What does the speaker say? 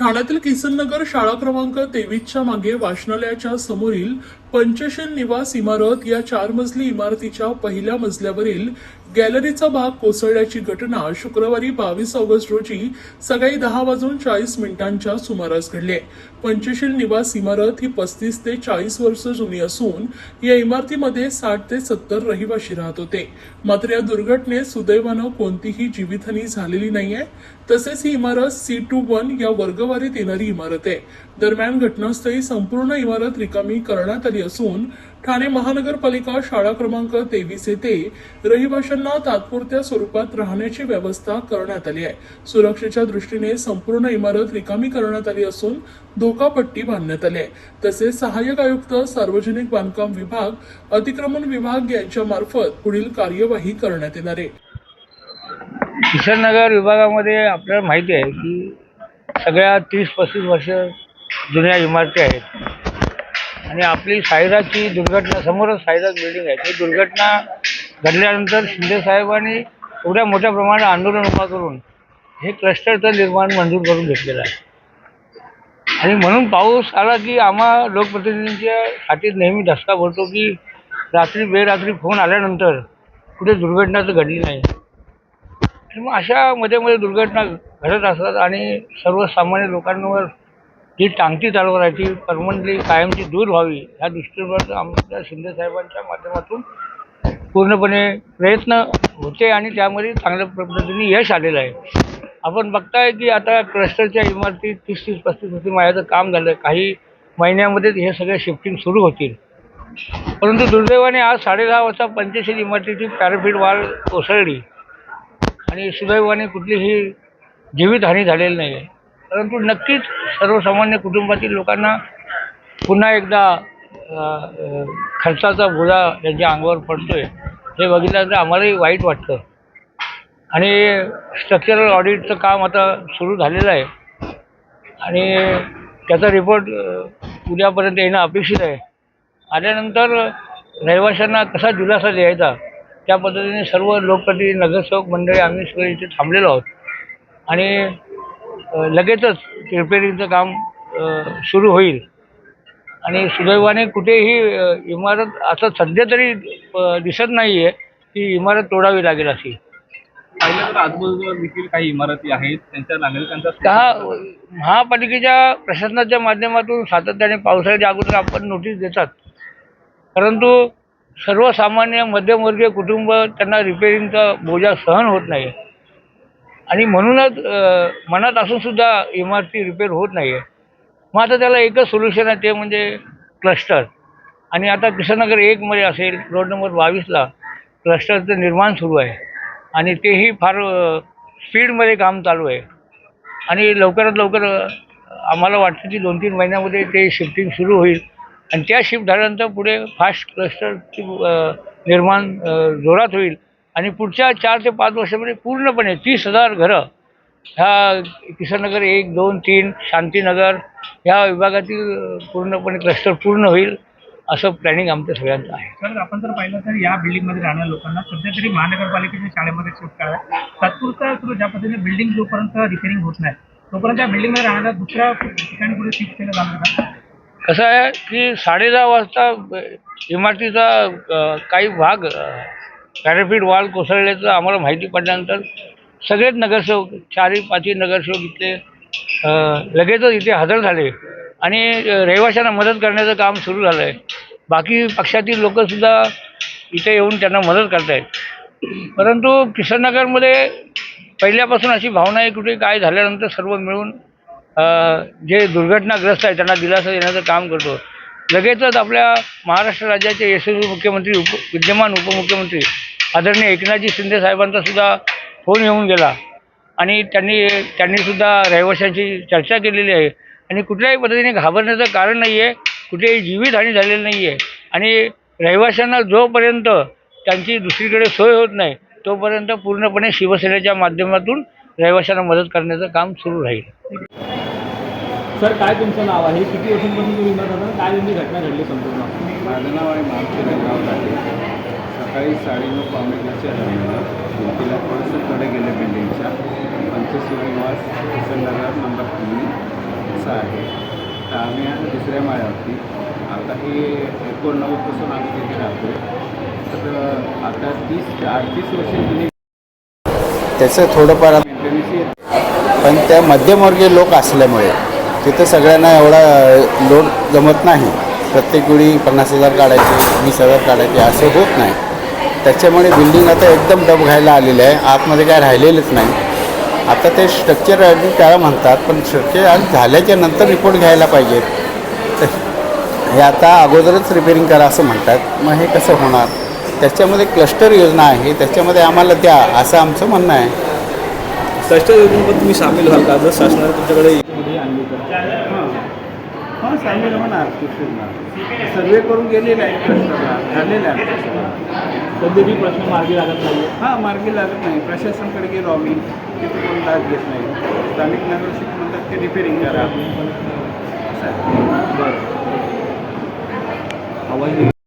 ठाण्यातील किसननगर शाळा क्रमांक तेवीसच्या मागे वाचनालयाच्या समोरील पंचशन निवास इमारत या चार मजली इमारतीच्या पहिल्या मजल्यावरील गॅलरीचा भाग कोसळल्याची घटना शुक्रवारी बावीस ऑगस्ट रोजी सकाळी दहा वाजून चाळीस मिनिटांच्या सुमारास घडली. पंचशील निवास इमारत ही पस्तीस ते चाळीस वर्ष जुनी असून या इमारतीमध्ये साठ ते सत्तर रहिवाशी राहत होते. मात्र या दुर्घटनेत सुदैवानं कोणतीही जीवितहानी झालेली नाहीये. तसेच ही इमारत सी टू वन या वर्गवारीत येणारी इमारत आहे. दरम्यान घटनास्थळी संपूर्ण इमारत रिकामी करण्यात आली असून ठाणे महानगरपालिका शाळा क्रमांक तेवीस येथे रहिवाशांना तात्पुरत्या स्वरूपात राहण्याची व्यवस्था करण्यात आली आहे. सुरक्षेच्या दृष्टीने संपूर्ण इमारत रिकामी करण्यात आली असून धोकापट्टी बांधण्यात आली आहे. तसेच सहाय्यक आयुक्त सार्वजनिक बांधकाम विभाग अतिक्रमण विभाग यांच्या मार्फत पुढील कार्यवाही करण्यात येणार आहे. किशननगर विभागामध्ये आपल्याला माहिती आहे की सगळ्या तीस पस्तीस वर्ष जुन्या इमारती आहेत. आणि आपली साईराची दुर्घटना समोरच साईराज बिल्डिंग आहे. ती दुर्घटना घडल्यानंतर शिंदे साहेबांनी एवढ्या मोठ्या प्रमाणात आंदोलन उभा करून हे क्लस्टरचं निर्माण मंजूर करून घेतलेलं आहे. आणि म्हणून पाऊस आला की आम्हा लोकप्रतिनिधींच्या हातीत नेहमी धसका भरतो की रात्री बेरात्री फोन आल्यानंतर कुठे दुर्घटना तर घडली नाही. मग अशा मध्ये मध्ये दुर्घटना घडत असतात आणि सर्वसामान्य लोकांवर ही टांगती तलवार परमनंटली कायमची दूर व्हावी ह्या दृष्टीवर आमच्या शिंदे साहेबांच्या माध्यमातून पूर्णपणे प्रयत्न होते आणि त्यामध्ये चांगल्या पद्धतीने यश आलेलं आहे. आपण बघताय की आता क्लस्टरच्या इमारती तीस तीस पस्तीस होती माझ्याचं काम झालं. काही महिन्यामध्येच हे सगळे शिफ्टिंग सुरू होतील. परंतु दुर्दैवाने आज साडेदहा वाजता पंचशील इमारतीची पॅराफिट वाल कोसळली. आणि सुदैवाने कुठलीही जीवितहानी झालेली नाही आहे परंतु नक्कीच सर्वसामान्य कुटुंबातील लोकांना पुन्हा एकदा खर्चाचा बोजा त्यांच्या अंगावर पडतोय. हे बघितल्यानंतर आम्हालाही वाईट वाटतं. आणि स्ट्रक्चरल ऑडिटचं काम आता सुरू झालेलं आहे. आणि त्याचा रिपोर्ट उद्यापर्यंत येणं अपेक्षित आहे. आल्यानंतर रहिवाशांना कसा दिलासा द्यायचा? त्या पद्धतीने सर्व लोकप्रतिनिधी नगरसेवक मंडळी आम्ही सगळे इथे थांबलेलो आहोत. आणि लगेचच रिपेरिंगचं काम सुरू होईल. आणि सुदैवाने कुठेही इमारत आता सध्या तरी दिसत नाही आहे की इमारत तोडावी लागेल अशी. पाहिलं तर आजूबाजूला देखील काही इमारती आहेत त्यांच्या नागरिकांचा त्या महापालिकेच्या प्रशासनाच्या माध्यमातून सातत्याने पावसाळ्याच्या अगोदर आपण नोटीस देतात. परंतु सर्वसामान्य मध्यमवर्गीय कुटुंब त्यांना रिपेरिंगचा बोजा सहन होत नाही आणि म्हणूनच मनात असूनसुद्धा इमारती रिपेअर होत नाही आहे मग आता त्याला एकच सोल्युशन आहे ते म्हणजे क्लस्टर आणि आता किशननगर एकमध्ये असेल रोड नंबर बावीसला क्लस्टरचं निर्माण सुरू आहे. आणि तेही फार स्पीडमध्ये काम चालू आहे. आणि लवकरात लवकर आम्हाला वाटतं की दोन तीन महिन्यामध्ये ते शिफ्टिंग सुरू होईल. आणि त्या शिफ्ट झाल्यानंतर पुढे फास्ट क्लस्टरची निर्माण जोरात होईल. आणि पुढच्या चार ते पाच वर्षामध्ये पूर्णपणे तीस हजार घरं ह्या किशननगर एक दोन तीन शांतीनगर ह्या विभागातील पूर्णपणे क्लस्टर पूर्ण होईल असं प्लॅनिंग आमचं सगळ्यांचं आहे. सर आपण जर पाहिलं तर या बिल्डिंगमध्ये राहणाऱ्या लोकांना सध्या तरी महानगरपालिकेच्या शाळेमध्ये शिफ्ट करा तात्पुरता सुरू ज्या पद्धतीने बिल्डिंग जोपर्यंत रिपेरिंग होत नाही तोपर्यंत त्या बिल्डिंगमध्ये राहणाऱ्या दुसऱ्या ठिकाणी कुठे शिफ्ट केलं जाणार का? कसं आहे की साडेदहा वाजता अ, इमारतीचा काही भाग पॅराफिट वॉल कोसळल्याचं आम्हाला माहिती पडल्यानंतर सगळेच नगरसेवक चारही पाचही नगरसेवक इथले लगेचच इथे हजर झाले आणि रहिवाशांना मदत करण्याचं काम सुरू झालं आहे बाकी पक्षातील लोकंसुद्धा इथे येऊन त्यांना मदत करत आहेत परंतु किशननगरमध्ये पहिल्यापासून अशी भावना आहे कुठे काय झाल्यानंतर सर्व मिळून जे दुर्घटनाग्रस्त आहे त्यांना दिलासा देण्याचं काम करतो. लगेचच आपल्या महाराष्ट्र राज्याचे यशस्वी मुख्यमंत्री उप विद्यमान उपमुख्यमंत्री आदरणीय एकनाथजी शिंदे साहेबांचा सुद्धा फोन येऊन गेला. आणि त्यांनी त्यांनीसुद्धा रहिवाशांची चर्चा केलेली आहे. आणि कुठल्याही पद्धतीने घाबरण्याचं कारण नाही आहे कुठेही जीवितहानी झालेली नाही आहे आणि रहिवाशांना जोपर्यंत त्यांची दुसरीकडे सोय होत नाही तोपर्यंत पूर्णपणे शिवसेनेच्या माध्यमातून रहिवाशांना मदत करण्याचं काम सुरू राहील. सर काय तुमचं नाव आहे? किती वर्षांपासून तुम्ही इमारत राहता काय तुमची घटना घडली संपूर्ण? माझं नाव आहे मारुती रंगाव लाटे सकाळी साडेनऊ पावणेच्या दरम्यान भिंतीला थोडंसं कडे गेले बिल्डिंगच्या पंचशील निवास किसन नगर नंबर तीन असं आहे. तर आम्ही आता दुसऱ्या माळ्यावरती आता हे एकोणनव्वदपासून आम्ही तिथे राहतो तर आता तीस अडतीस वर्ष जुनी त्याचं थोडंफार मेंटेनन्स येते. पण त्या मध्यमवर्गीय लोक असल्यामुळे तिथं सगळ्यांना एवढा लोड जमत नाही. प्रत्येक वेळी पन्नास हजार काढायचे वीस हजार काढायचे असं होत नाही. त्याच्यामुळे बिल्डिंग आता एकदम डब घ्यायला आलेलं आहे. आतमध्ये काय राहिलेलंच नाही. आता ते स्ट्रक्चर त्याला म्हणतात पण स्ट्रक्चर आज झाल्याच्यानंतर रिपोर्ट घ्यायला पाहिजेत. हे आता अगोदरच रिपेरिंग करा असं म्हणतात. मग हे कसं होणार? त्याच्यामध्ये क्लस्टर योजना आहे. त्याच्यामध्ये आम्हाला द्या असं आमचं म्हणणं आहे. क्लस्टर योजनेमध्ये तुम्ही सामील व्हाल का? जर शासनाने तुमच्याकडे तर हां. हां सांगेल कृष्णला सर्वे करून गेलेले आहेत कृष्णला झालेले सध्या ती प्रश्न मार्गी लागत नाही हां मार्गी लागत नाही. प्रशासनाकडे गेलो आम्ही. तिथे कोण दाद घेत नाही. स्थानिक नगरसेवक म्हणतात ते रिपेअरिंग करा. आहे. बरं आवाज